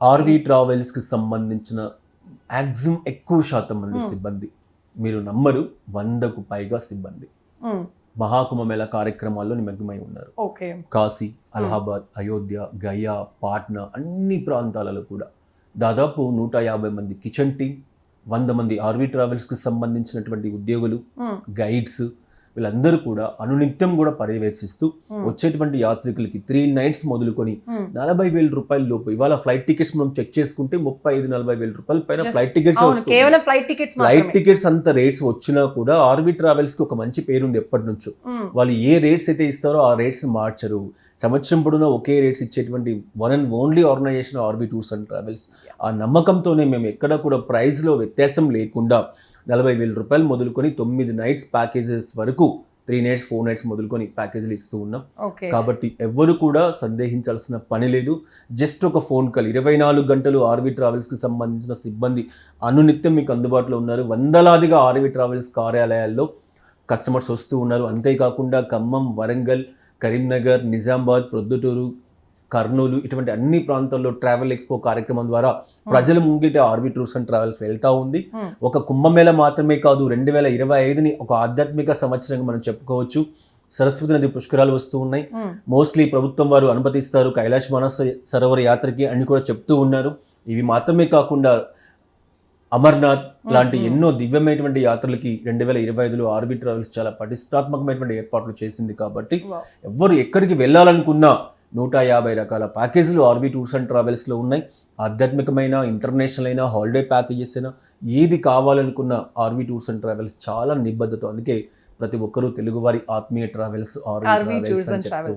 RV ట్రావెల్స్కి సంబంధించిన maximum ఎక్కువ శాతం మంది Hmm. సిబ్బంది మీరు నమ్మరు వందకు పైగా సిబ్బంది మ్మ్. మహాకుంభమేళ కార్యక్రమాల్లో నిమగ్నమై ఉన్నారు కాశీ అలహాబాద్ అయోధ్య గయా పాట్నా అన్ని ప్రాంతాలలో కూడా దాదాపు నూట యాభై మంది కిచెన్ టీం వంద మంది ఆర్వీ ట్రావెల్స్కి సంబంధించినటువంటి ఉద్యోగులు. గైడ్స్ వీళ్ళందరూ కూడా అనునిత్యం కూడా పర్యవేక్షిస్తూ మ్మ్. వచ్చేటువంటి యాత్రికులకి త్రీ నైట్స్ మొదలుకొని మ్మ్. నలభై వేల రూపాయల లోపు ఇవాళ ఫ్లైట్ టికెట్స్ మనం చెక్ చేసుకుంటే ముప్పై ఐదు నలభై వేల రూపాయల పైన ఫ్లైట్ టికెట్స్ కేవలం ఫ్లైట్ టికెట్స్ ఫ్లైట్ మాత్రమే టికెట్స్ అంత రేట్స్ వచ్చినా కూడా ఆర్వీ ట్రావెల్స్కి ఒక మంచి పేరు ఉంది ఎప్పటి నుంచో మ్మ్. వాళ్ళు ఏ రేట్స్ అయితే ఇస్తారో ఆ రేట్స్ మార్చరు సంవత్సరం పొడవునా ఒకే రేట్స్ ఇచ్చేటువంటి one and only organization RB tours and travels ఆ నమ్మకంతోనే మేము ఎక్కడ కూడా ప్రైస్లో వ్యత్యాసం లేకుండా నలభై వేల రూపాయలు మొదలుకొని తొమ్మిది నైట్స్ ప్యాకేజెస్ వరకు త్రీ నైట్స్ ఫోర్ నైట్స్ మొదలుకొని ప్యాకేజీలు ఇస్తూ ఉన్నాం. కాబట్టి ఎవ్వరు కూడా సందేహించాల్సిన పని లేదు. జస్ట్ ఒక ఫోన్ కాల్ ఇరవై నాలుగు గంటలు ఆర్వీ ట్రావెల్స్కి సంబంధించిన సిబ్బంది అనునిత్యం మీకు అందుబాటులో ఉన్నారు. వందలాదిగా ఆర్వీ ట్రావెల్స్ కార్యాలయాల్లో కస్టమర్స్ వస్తూ ఉన్నారు. అంతేకాకుండా ఖమ్మం వరంగల్ కరీంనగర్ నిజామాబాద్ ప్రొద్దుటూరు కర్నూలు ఇటువంటి అన్ని ప్రాంతాల్లో ట్రావెల్ ఎక్స్పో కార్యక్రమం ద్వారా ప్రజల ముంగిట ఆర్వీ టూర్స్ అండ్ ట్రావెల్స్ వెళ్తా ఉంది. ఒక కుంభమేళ మాత్రమే కాదు రెండు వేల ఇరవై ఐదుని ఒక ఆధ్యాత్మిక సంవత్సరంగా మనం చెప్పుకోవచ్చు సరస్వతి నది పుష్కరాలు వస్తూ ఉన్నాయి. మోస్ట్లీ ప్రభుత్వం వారు అనుమతిస్తారు కైలాష్ మానస సరోవర యాత్రకి అని కూడా చెప్తూ ఉన్నారు ఇవి మాత్రమే కాకుండా అమర్నాథ్ లాంటి. ఎన్నో దివ్యమైనటువంటి యాత్రలకి రెండు వేల ఇరవై ఐదులో ఆర్బీ ట్రావెల్స్ చాలా పటిష్టాత్మకమైనటువంటి ఏర్పాట్లు చేసింది కాబట్టి. ఎవ్వరు ఎక్కడికి వెళ్ళాలనుకున్నా నూట యాభై రకాల ప్యాకేజీలు ఆర్వీ టూర్స్ అండ్ ట్రావెల్స్లో ఉన్నాయి. ఆధ్యాత్మికమైన ఇంటర్నేషనల్ అయినా హాలిడే ప్యాకేజెస్ అయినా ఏది కావాలనుకున్న ఆర్వీ టూర్స్ అండ్ ట్రావెల్స్ చాలా నిబద్ధత. అందుకే ప్రతి ఒక్కరూ తెలుగువారి ఆత్మీయ ట్రావెల్స్ ఆర్వీ ట్రావెల్స్ అని చెప్తూ